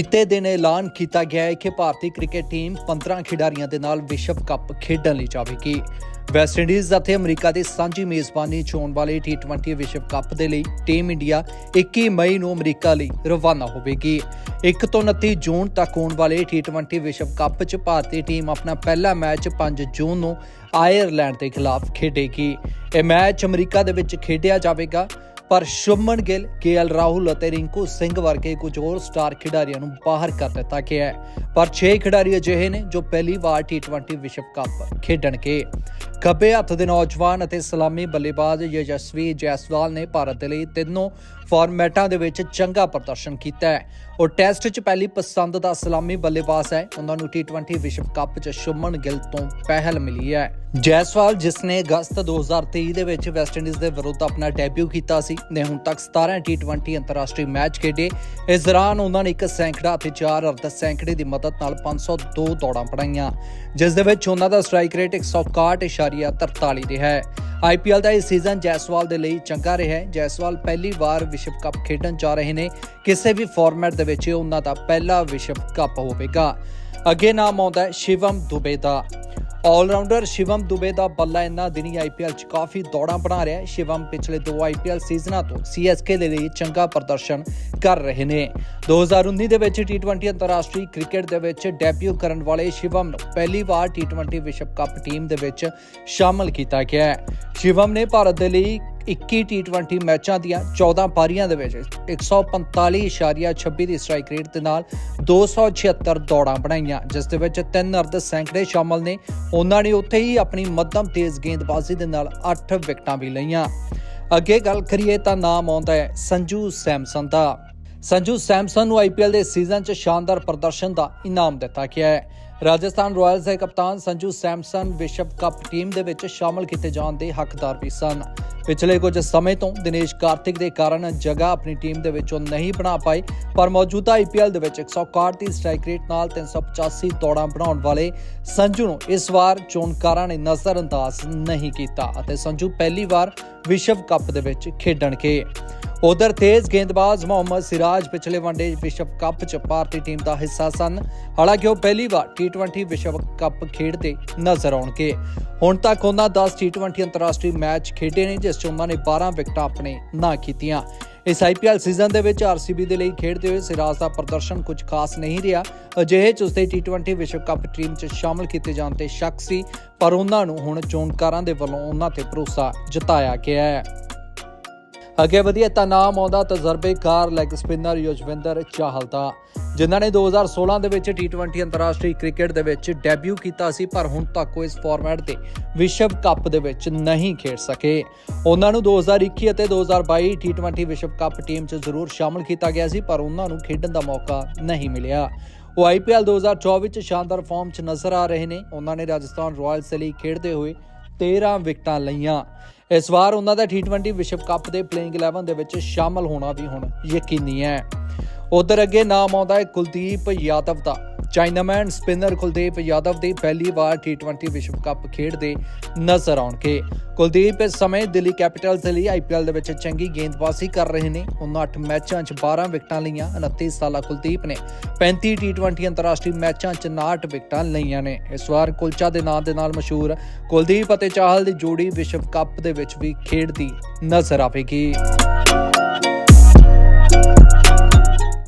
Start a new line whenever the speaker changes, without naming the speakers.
ਬੀਤੇ ਦਿਨ ਐਲਾਨ ਕੀਤਾ ਗਿਆ ਹੈ ਕਿ ਭਾਰਤੀ ਕ੍ਰਿਕਟ ਟੀਮ 15 ਖਿਡਾਰੀਆਂ ਦੇ ਨਾਲ ਵਿਸ਼ਵ ਕੱਪ ਖੇਡਣ ਲਈ ਜਾਵੇਗੀ। ਵੈਸਟ ਇੰਡੀਜ਼ ਅਤੇ ਅਮਰੀਕਾ ਦੀ ਸਾਂਝੀ ਮੇਜ਼ਬਾਨੀ 'ਚ ਹੋਣ ਵਾਲੇ T20 ਵਿਸ਼ਵ ਕੱਪ ਦੇ ਲਈ ਟੀਮ ਇੰਡੀਆ 21 ਮਈ ਨੂੰ ਅਮਰੀਕਾ ਲਈ ਰਵਾਨਾ ਹੋਵੇਗੀ। 1 ਤੋਂ 29 ਜੂਨ ਤੱਕ ਹੋਣ ਵਾਲੇ T20 ਵਿਸ਼ਵ ਕੱਪ 'ਚ ਭਾਰਤੀ ਟੀਮ ਆਪਣਾ ਪਹਿਲਾ ਮੈਚ 5 ਜੂਨ ਨੂੰ ਆਇਰਲੈਂਡ ਦੇ ਖਿਲਾਫ ਖੇਡੇਗੀ। ਇਹ ਮੈਚ ਅਮਰੀਕਾ ਦੇ ਵਿੱਚ ਖੇਡਿਆ ਜਾਵੇਗਾ। ਪਰ ਸ਼ੁਭਮਨ ਗਿੱਲ ਕੇਐਲ ਰਾਹੁਲ ਅਤੇ ਰਿੰਕੂ ਸਿੰਘ ਵਰਗੇ ਕੁਝ ਹੋਰ ਸਟਾਰ ਖਿਡਾਰੀਆਂ ਨੂੰ ਬਾਹਰ ਕਰ ਦਿੱਤਾ ਗਿਆ ਹੈ। ਪਰ 6 ਖਿਡਾਰੀ ਅਜਿਹੇ ਨੇ ਜੋ ਪਹਿਲੀ ਵਾਰ T20 ਵਿਸ਼ਵ ਕੱਪ ਖੇਡਣਗੇ। ਖੱਬੇ ਹੱਥ ਦੇ ਨੌਜਵਾਨ ਅਤੇ ਸਲਾਮੀ ਬੱਲੇਬਾਜ਼ ਯਸ਼ਸਵੀ ਜੈਸਵਾਲ ਨੇ ਭਾਰਤ ਦੇ ਲਈ ਤਿੰਨੋਂ ਫਾਰਮੈਟਾਂ ਦੇ ਵਿੱਚ ਚੰਗਾ ਪ੍ਰਦਰਸ਼ਨ ਕੀਤਾ ਹੈ। ਉਹ ਟੈਸਟ 'ਚ ਪਹਿਲੀ ਪਸੰਦ ਦਾ ਸਲਾਮੀ ਬੱਲੇਬਾਜ਼ ਹੈ। ਉਹਨਾਂ ਨੂੰ T20 ਵਿਸ਼ਵ ਕੱਪ 'ਚ ਸ਼ੁਭਮਨ ਗਿੱਲ ਤੋਂ ਪਹਿਲ ਮਿਲੀ ਹੈ। ਜੈਸਵਾਲ ਜਿਸ ਨੇ ਅਗਸਤ 2023 ਦੇ ਵਿੱਚ ਵੈਸਟ ਇੰਡੀਜ਼ ਦੇ ਵਿਰੁੱਧ ਆਪਣਾ ਡੈਬਿਊ ਕੀਤਾ ਸੀ ਨੇ ਹੁਣ ਤੱਕ 17 T20 ਅੰਤਰਰਾਸ਼ਟਰੀ ਮੈਚ ਖੇਡੇ। ਇਸ ਦੌਰਾਨ ਉਹਨਾਂ ਨੇ ਇੱਕ ਸੈਂਕੜਾ ਅਤੇ ਚਾਰ ਅਰਧ ਸੈਂਕੜੇ ਦੀ ਮਦਦ ਨਾਲ 502 ਦੌੜਾਂ ਬਣਾਈਆਂ, ਜਿਸ ਦੇ ਵਿੱਚ ਉਹਨਾਂ ਦਾ ਸਟ੍ਰਾਈਕ ਰੇਟ 161.43 ਰਿਹਾ ਹੈ। ਆਈਪੀਐਲ ਦਾ ਇਹ ਸੀਜ਼ਨ ਜੈਸਵਾਲ ਦੇ ਲਈ ਚੰਗਾ ਰਿਹਾ ਹੈ। ਜੈਸਵਾਲ ਪਹਿਲੀ ਵਾਰ ਵਿਸ਼ਵ ਕੱਪ ਖੇਡਣ ਜਾ ਰਹੇ ਨੇ। ਕਿਸੇ ਵੀ ਫਾਰਮੈਟ ਦੇ ਵਿੱਚ ਉਹਨਾਂ ਦਾ ਪਹਿਲਾ ਵਿਸ਼ਵ ਕੱਪ ਹੋਵੇਗਾ। ਅੱਗੇ ਨਾਮ ਆਉਂਦਾ ਹੈ ਸ਼ਿਵਮ ਦੁਬੇ ਦਾ ਆਲਰਾਊਂਡਰ ਸ਼ਿਵਮ ਦੁਬੇ ਦਾ ਬੱਲਾ ਇਨਾਂ ਦਿਨੀ ਆਈਪੀਐਲ 'ਚ ਕਾਫੀ ਦੌੜਾਂ ਬਣਾ ਰਿਹਾ ਹੈ। ਸ਼ਿਵਮ ਪਿਛਲੇ ਦੋ ਆਈਪੀਐਲ ਸੀਜ਼ਨਾਂ ਤੋਂ ਸੀਐਸਕੇ ਦੇ ਲਈ ਚੰਗਾ ਪ੍ਰਦਰਸ਼ਨ ਕਰ ਰਹੇ ਨੇ। 2019 ਦੇ ਵਿੱਚ T20 ਅੰਤਰਰਾਸ਼ਟਰੀ ਕ੍ਰਿਕਟ ਦੇ ਵਿੱਚ ਡੈਬਿਊ ਕਰਨ ਵਾਲੇ ਸ਼ਿਵਮ ਨੂੰ ਪਹਿਲੀ ਵਾਰ T20 ਵਿਸ਼ਵ ਕੱਪ ਟੀਮ ਦੇ ਵਿੱਚ ਸ਼ਾਮਲ ਕੀਤਾ ਗਿਆ ਹੈ। ਸ਼ਿਵਮ ਨੇ ਭਾਰਤ ਦੇ ਲਈ 21 T20 ਮੈਚਾਂ ਦੀਆਂ 14 ਪਾਰੀਆਂ ਦੇ ਵਿੱਚ 145.26 ਦੀ ਸਟ੍ਰਾਈਕ ਰੇਟ ਦੇ ਨਾਲ 276 ਦੌੜਾਂ ਬਣਾਈਆਂ, ਜਿਸ ਦੇ ਵਿੱਚ ਤਿੰਨ ਅਰਧ ਸੈਂਕੜੇ ਸ਼ਾਮਲ ਨੇ। ਉਹਨਾਂ ਨੇ ਉੱਥੇ ਹੀ ਆਪਣੀ ਮੱਧਮ ਤੇਜ਼ ਗੇਂਦਬਾਜ਼ੀ ਦੇ ਨਾਲ 8 ਵਿਕਟਾਂ ਵੀ ਲਈਆਂ। ਅੱਗੇ ਗੱਲ ਕਰੀਏ ਤਾਂ ਨਾਮ ਆਉਂਦਾ ਹੈ ਸੰਜੂ ਸੈਮਸਨ ਦਾ। ਸੰਜੂ ਸੈਮਸਨ ਨੂੰ ਆਈਪੀਐਲ ਦੇ ਸੀਜ਼ਨ 'ਚ ਸ਼ਾਨਦਾਰ ਪ੍ਰਦਰਸ਼ਨ ਦਾ ਇਨਾਮ ਦਿੱਤਾ ਗਿਆ ਹੈ। ਰਾਜਸਥਾਨ ਰਾਇਲਸ ਦੇ ਕਪਤਾਨ ਸੰਜੂ ਸੈਮਸਨ ਵਿਸ਼ਵ ਕੱਪ ਟੀਮ ਦੇ ਵਿੱਚ ਸ਼ਾਮਲ ਕੀਤੇ ਜਾਣ ਦੇ ਹੱਕਦਾਰ ਵੀ ਸਨ। ਪਿਛਲੇ ਕੁਝ ਸਮੇਂ ਤੋਂ ਦਿਨੇਸ਼ ਕਾਰਤਿਕ ਦੇ ਕਾਰਨ ਜਗ੍ਹਾ ਆਪਣੀ ਟੀਮ ਦੇ ਵਿੱਚੋਂ ਨਹੀਂ ਬਣਾ ਪਾਈ, ਪਰ ਮੌਜੂਦਾ ਆਈਪੀਐਲ ਦੇ ਵਿੱਚ 161 ਦੀ ਸਟ੍ਰਾਈਕ ਰੇਟ ਨਾਲ 385 ਦੌੜਾਂ ਬਣਾਉਣ ਵਾਲੇ ਸੰਜੂ ਨੂੰ ਇਸ ਵਾਰ ਚੋਣਕਾਰਾਂ ਨੇ ਨਜ਼ਰਅੰਦਾਜ਼ ਨਹੀਂ ਕੀਤਾ ਅਤੇ ਸੰਜੂ ਪਹਿਲੀ ਵਾਰ ਵਿਸ਼ਵ ਕੱਪ ਦੇ ਵਿੱਚ ਖੇਡਣਗੇ। ਉਧਰ ਤੇਜ਼ ਗੇਂਦਬਾਜ਼ ਮੁਹੰਮਦ ਸਿਰਾਜ ਪਿਛਲੇ ਵਨਡੇ ਵਿਸ਼ਵ ਕੱਪ 'ਚ ਭਾਰਤੀ ਟੀਮ ਦਾ ਹਿੱਸਾ ਸਨ। ਹਾਲਾਂਕਿ ਉਹ ਪਹਿਲੀ ਵਾਰ T20 ਵਿਸ਼ਵ ਕੱਪ ਖੇਡਦੇ ਨਜ਼ਰ ਆਉਣਗੇ। ਹੁਣ ਤੱਕ ਉਹਨਾਂ 10 T20 ਅੰਤਰਰਾਸ਼ਟਰੀ ਮੈਚ ਖੇਡੇ ਨੇ, ਜਿਸ 'ਚ ਉਹਨਾਂ ਨੇ 12 ਵਿਕਟਾਂ ਆਪਣੇ ਨਾਂ ਕੀਤੀਆਂ। ਇਸ ਆਈਪੀਐਲ ਸੀਜ਼ਨ ਦੇ ਵਿੱਚ ਆਰਸੀਬੀ ਦੇ ਲਈ ਖੇਡਦੇ ਹੋਏ ਸਿਰਾਜ ਦਾ ਪ੍ਰਦਰਸ਼ਨ ਕੁਝ ਖਾਸ ਨਹੀਂ ਰਿਹਾ। ਅਜਿਹੇ 'ਚ ਉਸਦੇ T20 ਵਿਸ਼ਵ ਕੱਪ ਟੀਮ 'ਚ ਸ਼ਾਮਲ ਕੀਤੇ ਜਾਣ ਤੇ ਸ਼ੱਕ ਸੀ, ਪਰ ਉਹਨਾਂ ਨੂੰ ਹੁਣ ਚੋਣਕਾਰਾਂ ਦੇ ਵੱਲੋਂ ਉਹਨਾਂ ਤੇ ਭਰੋਸਾ ਜਤਾਇਆ ਗਿਆ ਹੈ। ਅੱਗੇ ਵਧੀਆ ਤਾਂ ਨਾਮ ਆਉਂਦਾ ਤਜਰਬੇਕਾਰ ਲੈਗ ਸਪਿਨਰ ਯੁਜਵਿੰਦਰ ਚਾਹਲ ਦਾ, ਜਿਨ੍ਹਾਂ ਨੇ 2016 ਦੇ ਵਿੱਚ T20 ਅੰਤਰਰਾਸ਼ਟਰੀ ਕ੍ਰਿਕਟ ਦੇ ਵਿੱਚ ਡੈਬਿਊ ਕੀਤਾ ਸੀ, ਪਰ ਹੁਣ ਤੱਕ ਉਹ ਇਸ ਫਾਰਮੈਟ ਦੇ ਵਿਸ਼ਵ ਕੱਪ ਦੇ ਵਿੱਚ ਨਹੀਂ ਖੇਡ ਸਕੇ। ਉਹਨਾਂ ਨੂੰ 2021 ਅਤੇ 2022 T20 ਵਿਸ਼ਵ ਕੱਪ ਟੀਮ 'ਚ ਜ਼ਰੂਰ ਸ਼ਾਮਲ ਕੀਤਾ ਗਿਆ ਸੀ, ਪਰ ਉਹਨਾਂ ਨੂੰ ਖੇਡਣ ਦਾ ਮੌਕਾ ਨਹੀਂ ਮਿਲਿਆ। ਉਹ IPL 2024 ਵਿੱਚ ਸ਼ਾਨਦਾਰ ਫਾਰਮ 'ਚ ਨਜ਼ਰ ਆ ਰਹੇ ਨੇ। ਉਹਨਾਂ ਨੇ ਰਾਜਸਥਾਨ ਰਾਇਲਸ ਲਈ ਖੇਡਦੇ ਹੋਏ 13 ਵਿਕਟਾਂ ਲਈਆਂ। ਇਸ ਵਾਰ ਉਹਨਾਂ ਦਾ T20 ਵਿਸ਼ਵ ਕੱਪ ਦੇ ਪਲੇਇੰਗ 11 ਦੇ ਵਿੱਚ ਸ਼ਾਮਲ ਹੋਣਾ ਵੀ ਹੁਣ ਯਕੀਨੀ ਹੈ। ਉਧਰ ਅੱਗੇ ਨਾਮ ਆਉਂਦਾ ਹੈ ਕੁਲਦੀਪ ਯਾਦਵ ਦਾ। ਚਾਈਨਾਮੈਨ ਸਪਿਨਰ ਕੁਲਦੀਪ ਯਾਦਵ ਦੀ ਪਹਿਲੀ ਵਾਰ T20 ਵਿਸ਼ਵ ਕੱਪ ਖੇਡਦੇ ਨਜ਼ਰ ਆਉਣਗੇ। ਕੁਲਦੀਪ, ਇਸ ਸਮੇਂ ਦਿੱਲੀ ਕੈਪੀਟਲਸ ਦੇ ਲਈ ਆਈਪੀਐਲ ਦੇ ਵਿੱਚ ਚੰਗੀ ਗੇਂਦਬਾਜ਼ੀ ਕਰ ਰਹੇ ਨੇ। ਉਹਨਾਂ 8 ਮੈਚਾਂ 'ਚ 12 ਵਿਕਟਾਂ ਲਈਆਂ 29 ਸਾਲਾ ਕੁਲਦੀਪ ਨੇ 35 T20 ਅੰਤਰਰਾਸ਼ਟਰੀ ਮੈਚਾਂ 'ਚ 59 ਵਿਕਟਾਂ ਲਈਆਂ ਨੇ। ਇਸ ਵਾਰ ਕੁਲਚਾ ਦੇ ਨਾਂ ਦੇ ਨਾਲ ਮਸ਼ਹੂਰ ਕੁਲਦੀਪ ਅਤੇ ਚਾਹਲ ਦੀ ਜੋੜੀ ਵਿਸ਼ਵ ਕੱਪ ਦੇ ਵਿੱਚ ਵੀ ਖੇਡਦੀ ਨਜ਼ਰ ਆਵੇਗੀ।